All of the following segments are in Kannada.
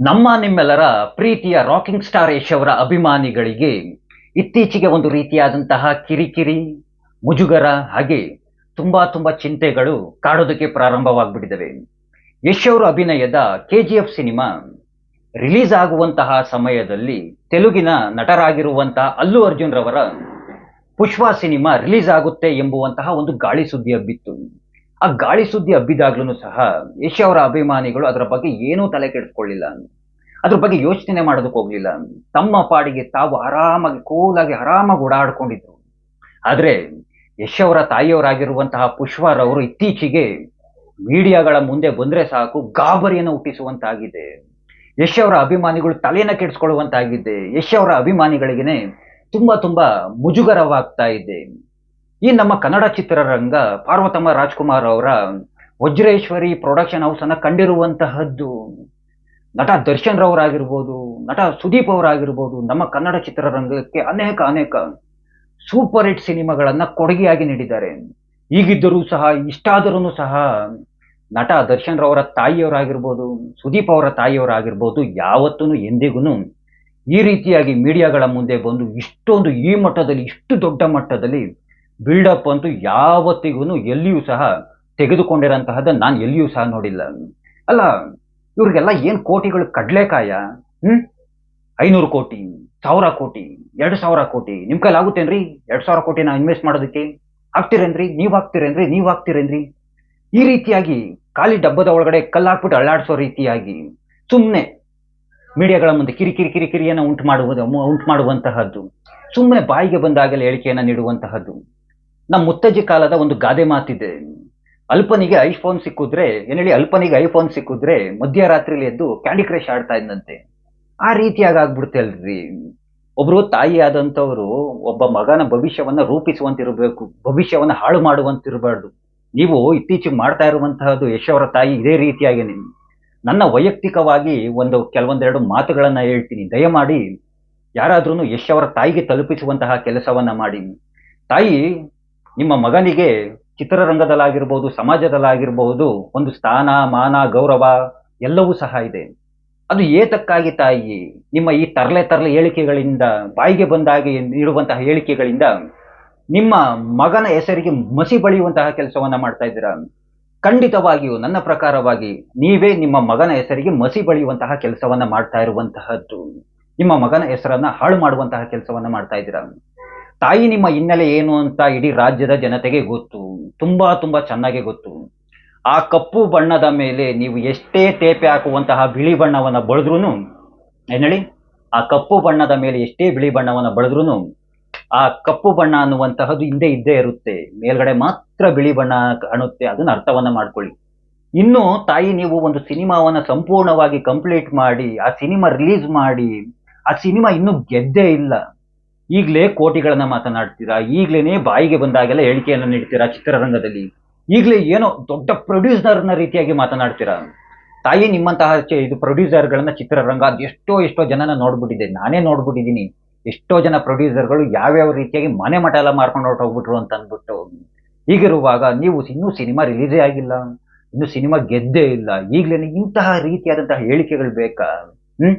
ನಮ್ಮ ನಿಮ್ಮೆಲ್ಲರ ಪ್ರೀತಿಯ ರಾಕಿಂಗ್ ಸ್ಟಾರ್ ಯಶ್ ಅವರ ಅಭಿಮಾನಿಗಳಿಗೆ ಇತ್ತೀಚೆಗೆ ಒಂದು ರೀತಿಯಾದಂತಹ ಕಿರಿಕಿರಿ, ಮುಜುಗರ ಹಾಗೆ ತುಂಬಾ ತುಂಬಾ ಚಿಂತೆಗಳು ಕಾಡೋದಕ್ಕೆ ಪ್ರಾರಂಭವಾಗ್ಬಿಟ್ಟಿದ್ದಾವೆ ಯಶ್ ಅವರ ಅಭಿನಯದ K G F cinema release ಆಗುವಂತಹ ಸಮಯದಲ್ಲಿ ತೆಲುಗಿನ ನಟರಾಗಿರುವಂತಹ ಅಲ್ಲು ಅರ್ಜುನ್ ರವರ ಪುಷ್ಪ ಸಿನಿಮಾ ರಿಲೀಸ್ ಆಗುತ್ತೆ ಎಂಬುವಂತಹ ಒಂದು ಗಾಳಿ ಸುದ್ದಿ ಹಬ್ಬಿತ್ತು ಆ ಗಾಳಿ ಸುದ್ದಿ ಹಬ್ಬಿದಾಗ್ಲೂ ಸಹ ಯಶ್ ಅವರ ಅಭಿಮಾನಿಗಳು ಅದರ ಬಗ್ಗೆ ಏನೂ ತಲೆ ಕೆಡಿಸ್ಕೊಳ್ಳಿಲ್ಲ. ಅದ್ರ ಬಗ್ಗೆ ಯೋಚನೆ ಮಾಡೋದಕ್ಕೆ ಹೋಗ್ಲಿಲ್ಲ. ತಮ್ಮ ಪಾಡಿಗೆ ತಾವು ಆರಾಮಾಗಿ, ಕೂಲಾಗಿ ಆರಾಮಾಗಿ ಓಡಾಡ್ಕೊಂಡಿದ್ರು. ಆದ್ರೆ ಯಶ್ ಅವರ ತಾಯಿಯವರಾಗಿರುವಂತಹ ಪುಷ್ಪರವರು ಇತ್ತೀಚೆಗೆ ಮೀಡಿಯಾಗಳ ಮುಂದೆ ಬಂದ್ರೆ ಸಾಕು ಗಾಬರಿಯನ್ನು ಹುಟ್ಟಿಸುವಂತಾಗಿದೆ. ಯಶ್ ಅವರ ಅಭಿಮಾನಿಗಳು ತಲೆನ ಕೆಡಿಸ್ಕೊಳ್ಳುವಂತಾಗಿದೆ. ಯಶ್ ಅವರ ಅಭಿಮಾನಿಗಳಿಗೇನೆ ತುಂಬಾ ತುಂಬಾ ಮುಜುಗರವಾಗ್ತಾ ಇದೆ. ಈ ನಮ್ಮ ಕನ್ನಡ ಚಿತ್ರರಂಗ ಪಾರ್ವತಮ್ಮ ರಾಜ್ಕುಮಾರ್ ಅವರ ವಜ್ರೇಶ್ವರಿ ಪ್ರೊಡಕ್ಷನ್ ಹೌಸ್ ಅನ್ನ ಕಂಡಿರುವಂತಹದ್ದು, ನಟ ದರ್ಶನ್ ರವರಾಗಿರ್ಬೋದು, ನಟ ಸುದೀಪ್ ಅವರಾಗಿರ್ಬೋದು, ನಮ್ಮ ಕನ್ನಡ ಚಿತ್ರರಂಗಕ್ಕೆ ಅನೇಕ ಅನೇಕ ಸೂಪರ್ ಹಿಟ್ ಸಿನಿಮಾಗಳನ್ನ ಕೊಡುಗೆಯಾಗಿ ನೀಡಿದ್ದಾರೆ. ಈಗಿದ್ದರೂ ಸಹ ಇಷ್ಟಾದರೂ ಸಹ ನಟ ದರ್ಶನ್ ರವರ ತಾಯಿಯವರಾಗಿರ್ಬೋದು, ಸುದೀಪ್ ಅವರ ತಾಯಿಯವರಾಗಿರ್ಬೋದು ಯಾವತ್ತೂ ಎಂದಿಗೂ ಈ ರೀತಿಯಾಗಿ ಮೀಡಿಯಾಗಳ ಮುಂದೆ ಬಂದು ಇಷ್ಟೊಂದು ಈ ಮಟ್ಟದಲ್ಲಿ, ಇಷ್ಟು ದೊಡ್ಡ ಮಟ್ಟದಲ್ಲಿ ಬಿಲ್ಡಪ್ ಅಂತೂ ಯಾವತ್ತಿಗೂ ಎಲ್ಲಿಯೂ ಸಹ ತೆಗೆದುಕೊಂಡಿರೋಂತಹದ್ದು ನಾನು ಎಲ್ಲಿಯೂ ಸಹ ನೋಡಿಲ್ಲ. ಅಲ್ಲ, ಇವ್ರಿಗೆಲ್ಲ ಏನ್ ಕೋಟಿಗಳು ಕಡ್ಲೆಕಾಯ? ಹ್ಮ್? ಐನೂರು ಕೋಟಿ, ಸಾವಿರ ಕೋಟಿ, ಎರಡು ಸಾವಿರ ಕೋಟಿ, ನಿಮ್ ಕೈಲಿ ಆಗುತ್ತೇನ್ರಿ? ಎರಡ್ ಸಾವಿರ ಕೋಟಿ ನಾವು ಇನ್ವೆಸ್ಟ್ ಮಾಡೋದಕ್ಕೆ? ಆಗ್ತಿರೇನ್ರಿ? ನೀವ್ ಆಗ್ತಿರೇನ್ರಿ? ನೀವ್ ಆಗ್ತಿರೇನ್ರಿ? ಈ ರೀತಿಯಾಗಿ ಖಾಲಿ ಡಬ್ಬದ ಒಳಗಡೆ ಕಲ್ಲಾಕ್ಬಿಟ್ಟು ಅಳ್ಳಾಡ್ಸೋ ರೀತಿಯಾಗಿ ಸುಮ್ಮನೆ ಮೀಡಿಯಾಗಳ ಮುಂದೆ ಕಿರಿಕಿರಿ ಕಿರಿಕಿರಿಯನ್ನು ಉಂಟು ಮಾಡುವುದು, ಉಂಟು ಮಾಡುವಂತಹದ್ದು ಸುಮ್ಮನೆ ಬಾಯಿಗೆ ಬಂದಾಗಲೇ ಹೇಳಿಕೆಯನ್ನು ನೀಡುವಂತಹದ್ದು. ನಮ್ಮ ಮುತ್ತಜ್ಜಿ ಕಾಲದ ಒಂದು ಗಾದೆ ಮಾತಿದೆ. ಅಲ್ಪನಿಗೆ ಐಫೋನ್ ಸಿಕ್ಕಿದ್ರೆ ಏನೇಳಿ ಅಲ್ಪನಿಗೆ ಐಫೋನ್ ಸಿಕ್ಕಿದ್ರೆ ಮಧ್ಯರಾತ್ರಿಲಿ ಎದ್ದು ಕ್ಯಾಂಡಿ ಕ್ರಶ್ ಆಡ್ತಾ ಇದ್ದಂತೆ ಆ ರೀತಿಯಾಗಿ ಆಗ್ಬಿಡ್ತಲ್ರಿ ಒಬ್ರು ತಾಯಿ ಆದಂತವ್ರು ಒಬ್ಬ ಮಗನ ಭವಿಷ್ಯವನ್ನ ರೂಪಿಸುವಂತಿರಬೇಕು, ಭವಿಷ್ಯವನ್ನ ಹಾಳು ಮಾಡುವಂತಿರಬಾರ್ದು. ನೀವು ಇತ್ತೀಚೆಗೆ ಮಾಡ್ತಾ ಇರುವಂತಹದ್ದು ಯಶವರ ತಾಯಿ ಇದೇ ರೀತಿಯಾಗಿ ನನ್ನ ವೈಯಕ್ತಿಕವಾಗಿ ಒಂದು ಕೆಲವೊಂದೆರಡು ಮಾತುಗಳನ್ನ ಹೇಳ್ತೀನಿ. ದಯಮಾಡಿ ಯಾರಾದ್ರೂ ಯಶ್ ಅವರ ತಾಯಿಗೆ ತಲುಪಿಸುವಂತಹ ಕೆಲಸವನ್ನ ಮಾಡಿ. ತಾಯಿ ನಿಮ್ಮ ಮಗನಿಗೆ ಚಿತ್ರರಂಗದಲ್ಲಾಗಿರ್ಬೋದು ಸಮಾಜದಲ್ಲಾಗಿರಬಹುದು ಒಂದು ಸ್ಥಾನ, ಮಾನ, ಗೌರವ ಎಲ್ಲವೂ ಸಹ ಇದೆ. ಅದು ಏತಕ್ಕಾಗಿ ತಾಯಿ, ನಿಮ್ಮ ಈ ತರಲೆ ತರಲೆ ಹೇಳಿಕೆಗಳಿಂದ, ಬಾಯಿಗೆ ಬಂದಾಗಿ ನೀಡುವಂತಹ ಹೇಳಿಕೆಗಳಿಂದ ನಿಮ್ಮ ಮಗನ ಹೆಸರಿಗೆ ಮಸಿ ಬಳಿಯುವಂತಹ ಕೆಲಸವನ್ನ ಮಾಡ್ತಾ ಇದ್ದೀರಾ? ಖಂಡಿತವಾಗಿಯೂ, ನನ್ನ ಪ್ರಕಾರವಾಗಿ ನೀವೇ ನಿಮ್ಮ ಮಗನ ಹೆಸರಿಗೆ ಮಸಿ ಬಳಿಯುವಂತಹ ಕೆಲಸವನ್ನ ಮಾಡ್ತಾ ಇರುವಂತಹದ್ದು. ನಿಮ್ಮ ಮಗನ ಹೆಸರನ್ನ ಹಾಳು ಮಾಡುವಂತಹ ಕೆಲಸವನ್ನ ಮಾಡ್ತಾ ಇದ್ದೀರಾ? ತಾಯಿ ನಿಮ್ಮ ಹಿನ್ನೆಲೆ ಏನು ಅಂತ ಇಡೀ ರಾಜ್ಯದ ಜನತೆಗೆ ಗೊತ್ತು. ತುಂಬಾ ತುಂಬಾ ಚೆನ್ನಾಗಿ ಗೊತ್ತು. ಆ ಕಪ್ಪು ಬಣ್ಣದ ಮೇಲೆ ನೀವು ಎಷ್ಟೇ ತೇಪೆ ಹಾಕುವಂತಹ ಬಿಳಿ ಬಣ್ಣವನ್ನ ಬಳದ್ರೂ ಏನೇಳಿ ಆ ಕಪ್ಪು ಬಣ್ಣದ ಮೇಲೆ ಎಷ್ಟೇ ಬಿಳಿ ಬಣ್ಣವನ್ನ ಬಳದ್ರೂ ಆ ಕಪ್ಪು ಬಣ್ಣ ಅನ್ನುವಂತಹದ್ದು ಹಿಂದೆ ಇದ್ದೇ ಇರುತ್ತೆ. ಮೇಲ್ಗಡೆ ಮಾತ್ರ ಬಿಳಿ ಬಣ್ಣ ಕಾಣುತ್ತೆ ಅದನ್ನ ಅರ್ಥವನ್ನ ಮಾಡ್ಕೊಳ್ಳಿ. ಇನ್ನು ತಾಯಿ ನೀವು ಒಂದು ಸಿನಿಮಾವನ್ನ ಸಂಪೂರ್ಣವಾಗಿ ಕಂಪ್ಲೀಟ್ ಮಾಡಿ, ಆ ಸಿನಿಮಾ ರಿಲೀಸ್ ಮಾಡಿ, ಆ ಸಿನಿಮಾ ಇನ್ನೂ ಗೆದ್ದೇ ಇಲ್ಲ. ಈಗಲೇ ಕೋಟಿಗಳನ್ನ ಮಾತನಾಡ್ತೀರಾ? ಈಗ್ಲೇನೆ ಬಾಯಿಗೆ ಬಂದಾಗೆಲ್ಲ ಹೇಳಿಕೆಯನ್ನು ನೀಡ್ತೀರಾ ಚಿತ್ರರಂಗದಲ್ಲಿ? ಈಗಲೇ ಏನೋ ದೊಡ್ಡ ಪ್ರೊಡ್ಯೂಸರ್ನ ರೀತಿಯಾಗಿ ಮಾತನಾಡ್ತೀರಾ? ತಾಯಿ ನಿಮ್ಮಂತಹ ಇದು ಪ್ರೊಡ್ಯೂಸರ್ಗಳನ್ನ ಚಿತ್ರರಂಗ ಎಷ್ಟೋ ಎಷ್ಟೋ ಜನನ ನೋಡ್ಬಿಟ್ಟಿದೆ. ನಾನೇ ನೋಡ್ಬಿಟ್ಟಿದ್ದೀನಿ. ಎಷ್ಟೋ ಜನ ಪ್ರೊಡ್ಯೂಸರ್ಗಳು ಯಾವ್ಯಾವ ರೀತಿಯಾಗಿ ಮನೆ ಮಠ ಎಲ್ಲ ಮಾರ್ಕೊಂಡು ಹೊರಟೋಗ್ಬಿಟ್ರು ಅಂತ ಅಂದ್ಬಿಟ್ಟು. ಹೀಗಿರುವಾಗ ನೀವು ಇನ್ನೂ ಸಿನಿಮಾ ರಿಲೀಸೇ ಆಗಿಲ್ಲ. ಇನ್ನು ಸಿನಿಮಾ ಗೆದ್ದೇ ಇಲ್ಲ. ಈಗ್ಲೇನೆ ಇಂತಹ ರೀತಿಯಾದಂತಹ ಹೇಳಿಕೆಗಳು ಬೇಕಾ? ಹ್ಮ್?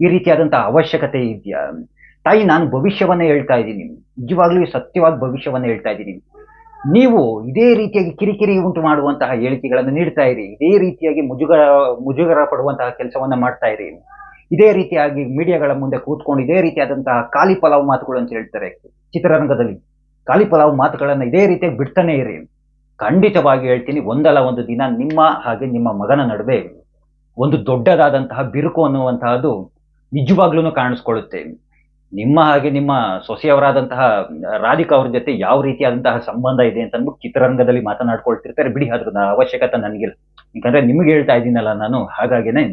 ಈ ರೀತಿಯಾದಂತಹ ಅವಶ್ಯಕತೆ ಇದೆಯಾ? ತಾಯಿ, ನಾನು ಭವಿಷ್ಯವನ್ನ ಹೇಳ್ತಾ ಇದ್ದೀನಿ. ನಿಜವಾಗ್ಲೂ ಸತ್ಯವಾಗಿ ಭವಿಷ್ಯವನ್ನ ಹೇಳ್ತಾ ಇದ್ದೀನಿ. ನೀವು ಇದೇ ರೀತಿಯಾಗಿ ಕಿರಿಕಿರಿ ಉಂಟು ಮಾಡುವಂತಹ ಹೇಳಿಕೆಗಳನ್ನು ನೀಡ್ತಾ ಇರಿ. ಇದೇ ರೀತಿಯಾಗಿ ಮುಜುಗರ ಮುಜುಗರ ಪಡುವಂತಹ ಕೆಲಸವನ್ನ ಮಾಡ್ತಾ ಇರಿ. ಇದೇ ರೀತಿಯಾಗಿ ಮೀಡಿಯಾಗಳ ಮುಂದೆ ಕೂತ್ಕೊಂಡು ಇದೇ ರೀತಿಯಾದಂತಹ ಖಾಲಿ ಪಲಾವ್ ಮಾತುಗಳು ಅಂತ ಹೇಳ್ತಾರೆ ಚಿತ್ರರಂಗದಲ್ಲಿ. ಖಾಲಿ ಪಲಾವ್ ಮಾತುಗಳನ್ನ ಇದೇ ರೀತಿಯಾಗಿ ಬಿಡ್ತಾನೆ ಇರಿ. ಖಂಡಿತವಾಗಿ ಹೇಳ್ತೀನಿ, ಒಂದಲ್ಲ ಒಂದು ದಿನ ನಿಮ್ಮ ಹಾಗೆ ನಿಮ್ಮ ಮಗನ ನಡುವೆ ಒಂದು ದೊಡ್ಡದಾದಂತಹ ಬಿರುಕು ಅನ್ನುವಂತಹದ್ದು ನಿಜವಾಗ್ಲೂ ಕಾಣಿಸ್ಕೊಳ್ಳುತ್ತೆ. ನಿಮ್ಮ ಹಾಗೆ ನಿಮ್ಮ ಸೊಸೆಯವರಾದಂತಹ ರಾಧಿಕಾ ಅವ್ರ ಜೊತೆ ಯಾವ ರೀತಿಯಾದಂತಹ ಸಂಬಂಧ ಇದೆ ಅಂತ ಚಿತ್ರರಂಗದಲ್ಲಿ ಮಾತನಾಡ್ಕೊಳ್ತಿರ್ತಾರೆ. ಬಿಡಿ ಅದ್ರ ಅವಶ್ಯಕತೆ ನನಗಿಲ್ಲ. ಯಾಕಂದ್ರೆ ನಿಮಗೆ ಹೇಳ್ತಾ ಇದ್ದೀನಲ್ಲ ನಾನು, ಹಾಗಾಗಿನೇ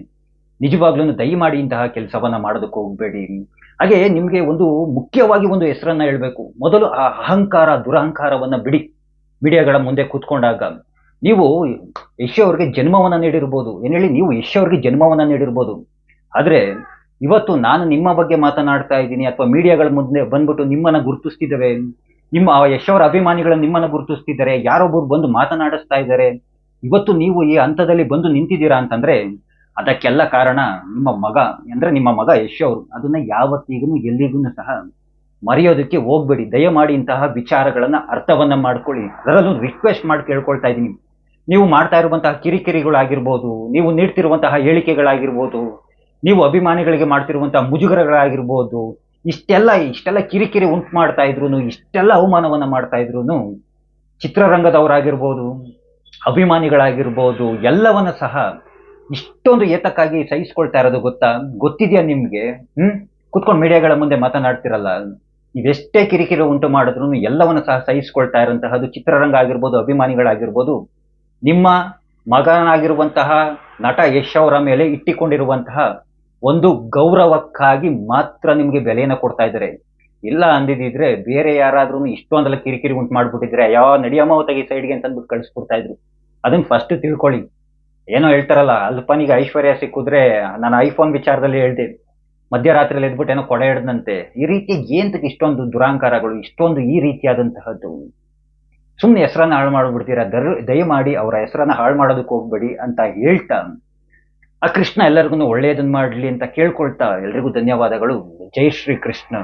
ನಿಜವಾಗ್ಲೂ ದಯಮಾಡಿ ಇಂತಹ ಕೆಲಸವನ್ನ ಮಾಡೋದಕ್ಕೆ ಹೋಗ್ಬೇಡಿ. ಹಾಗೆ ನಿಮ್ಗೆ ಒಂದು ಮುಖ್ಯವಾಗಿ ಒಂದು ಹೆಸರನ್ನ ಹೇಳ್ಬೇಕು. ಮೊದಲು ಆ ಅಹಂಕಾರ, ದುರಹಂಕಾರವನ್ನ ಬಿಡಿ. ಮೀಡಿಯಾಗಳ ಮುಂದೆ ಕೂತ್ಕೊಂಡಾಗ ನೀವು ಯಶ್ ಅವ್ರಿಗೆ ಜನ್ಮವನ್ನ ನೀಡಿರ್ಬೋದು. ಏನ್ ಹೇಳಿ, ನೀವು ಯಶ್ ಅವ್ರಿಗೆ ಜನ್ಮವನ್ನ ನೀಡಿರ್ಬೋದು. ಆದ್ರೆ ಇವತ್ತು ನಾನು ನಿಮ್ಮ ಬಗ್ಗೆ ಮಾತನಾಡ್ತಾ ಇದ್ದೀನಿ ಅಥವಾ ಮೀಡಿಯಾಗಳ ಮುಂದೆ ಬಂದ್ಬಿಟ್ಟು ನಿಮ್ಮನ್ನ ಗುರುತಿಸ್ತಿದ್ದೇವೆ. ನಿಮ್ಮ ಯಶವರ ಯಶ್ ಅವರ ಅಭಿಮಾನಿಗಳು ನಿಮ್ಮನ್ನ ಗುರುತಿಸ್ತಿದ್ದಾರೆ. ಯಾರೊಬ್ಬರು ಬಂದು ಮಾತನಾಡಿಸ್ತಾ ಇದ್ದಾರೆ. ಇವತ್ತು ನೀವು ಈ ಹಂತದಲ್ಲಿ ಬಂದು ನಿಂತಿದ್ದೀರಾ ಅಂತಂದ್ರೆ ಅದಕ್ಕೆಲ್ಲ ಕಾರಣ ನಿಮ್ಮ ಮಗ, ಅಂದ್ರೆ ನಿಮ್ಮ ಮಗ ಯಶ್ ಅವರು ಅದನ್ನ ಯಾವತ್ತಿಗೂ ಎಲ್ಲಿಗೂ ಸಹ ಮರೆಯೋದಕ್ಕೆ ಹೋಗ್ಬೇಡಿ. ದಯಮಾಡಿ ಇಂತಹ ವಿಚಾರಗಳನ್ನ ಅರ್ಥವನ್ನ ಮಾಡ್ಕೊಳ್ಳಿ. ಅದರಲ್ಲೂ ರಿಕ್ವೆಸ್ಟ್ ಮಾಡಿ ಕೇಳ್ಕೊಳ್ತಾ ಇದ್ದೀನಿ. ನೀವು ಮಾಡ್ತಾ ಇರುವಂತಹ ಕಿರಿಕಿರಿಗಳಾಗಿರ್ಬೋದು, ನೀವು ನೀಡ್ತಿರುವಂತಹ ಹೇಳಿಕೆಗಳಾಗಿರ್ಬೋದು ನೀವು ಅಭಿಮಾನಿಗಳಿಗೆ ಮಾಡ್ತಿರುವಂತಹ ಮುಜುಗರಗಳಾಗಿರ್ಬೋದು, ಇಷ್ಟೆಲ್ಲ ಇಷ್ಟೆಲ್ಲ ಕಿರಿಕಿರಿ ಉಂಟು ಮಾಡ್ತಾ ಇದ್ರು ಇಷ್ಟೆಲ್ಲ ಅವಮಾನವನ್ನ ಮಾಡ್ತಾ ಇದ್ರು ಚಿತ್ರರಂಗದವರಾಗಿರ್ಬೋದು, ಅಭಿಮಾನಿಗಳಾಗಿರ್ಬೋದು, ಎಲ್ಲವನ್ನ ಸಹ ಇಷ್ಟೊಂದು ಏತಕ್ಕಾಗಿ ಸಹಿಸ್ಕೊಳ್ತಾ ಇರೋದು ಗೊತ್ತಾ? ಗೊತ್ತಿದೆಯಾ ನಿಮ್ಗೆ? ಹ್ಮ್? ಕುತ್ಕೊಂಡು ಮೀಡಿಯಾಗಳ ಮುಂದೆ ಮಾತನಾಡ್ತಿರಲ್ಲ. ಇದೆಷ್ಟೇ ಕಿರಿಕಿರಿ ಉಂಟು ಮಾಡಿದ್ರು ಎಲ್ಲವನ್ನ ಸಹ ಸಹಿಸ್ಕೊಳ್ತಾ ಇರುವಂತಹದ್ದು ಚಿತ್ರರಂಗ ಆಗಿರ್ಬೋದು, ಅಭಿಮಾನಿಗಳಾಗಿರ್ಬೋದು, ನಿಮ್ಮ ಮಗನಾಗಿರುವಂತಹ ನಟ ಯಶ್ ಅವರ ಮೇಲೆ ಇಟ್ಟಿಕೊಂಡಿರುವಂತಹ ಒಂದು ಗೌರವಕ್ಕಾಗಿ ಮಾತ್ರ ನಿಮ್ಗೆ ಬೆಲೆಯನ್ನ ಕೊಡ್ತಾ ಇದ್ದಾರೆ. ಇಲ್ಲ ಅಂದಿದ್ರೆ ಬೇರೆ ಯಾರಾದ್ರೂ ಇಷ್ಟೊಂದೆಲ್ಲ ಕಿರಿಕಿರಿ ಉಂಟು ಮಾಡ್ಬಿಟ್ಟಿದ್ರೆ ಯಾವ ನಡಿಯಮ್ಮ ತೆಗಿ ಸೈಡ್ಗೆ ಅಂತ ಅಂದ್ಬಿಟ್ಟು ಕಳಿಸ್ಕೊಡ್ತಾ ಇದ್ರು. ಅದನ್ನ ಫಸ್ಟ್ ತಿಳ್ಕೊಳ್ಳಿ. ಏನೋ ಹೇಳ್ತಾರಲ್ಲ, ಅಲ್ಪನಿಗೆ ಐಶ್ವರ್ಯ ಸಿಕ್ಕಿದ್ರೆ ನಾನು ಐಫೋನ್ ವಿಚಾರದಲ್ಲಿ ಹೇಳ್ದೆ, ಮಧ್ಯರಾತ್ರಿಯಲ್ಲಿ ಎದ್ಬಿಟ್ಟು ಏನೋ ಕೊಡೆ ಹಿಡ್ದಂತೆ. ಈ ರೀತಿ ಏಂತಕ್ಕೆ ಇಷ್ಟೊಂದು ದುರಾಂಕಾರಗಳು, ಇಷ್ಟೊಂದು ಈ ರೀತಿಯಾದಂತಹದ್ದು? ಸುಮ್ಮನೆ ಹೆಸರನ್ನ ಹಾಳು ಮಾಡ್ಬಿಡ್ತೀರಾ? ದರ್, ದಯಮಾಡಿ ಅವರ ಹೆಸರನ್ನ ಹಾಳು ಮಾಡೋದಕ್ಕೆ ಹೋಗ್ಬೇಡಿ ಅಂತ ಹೇಳ್ತಾ ಆ ಕೃಷ್ಣ ಎಲ್ಲರಿಗೂ ಒಳ್ಳೆಯದನ್ನು ಮಾಡಲಿ ಅಂತ ಕೇಳ್ಕೊಳ್ತಾ ಎಲ್ರಿಗೂ ಧನ್ಯವಾದಗಳು. ಜೈ ಶ್ರೀ ಕೃಷ್ಣ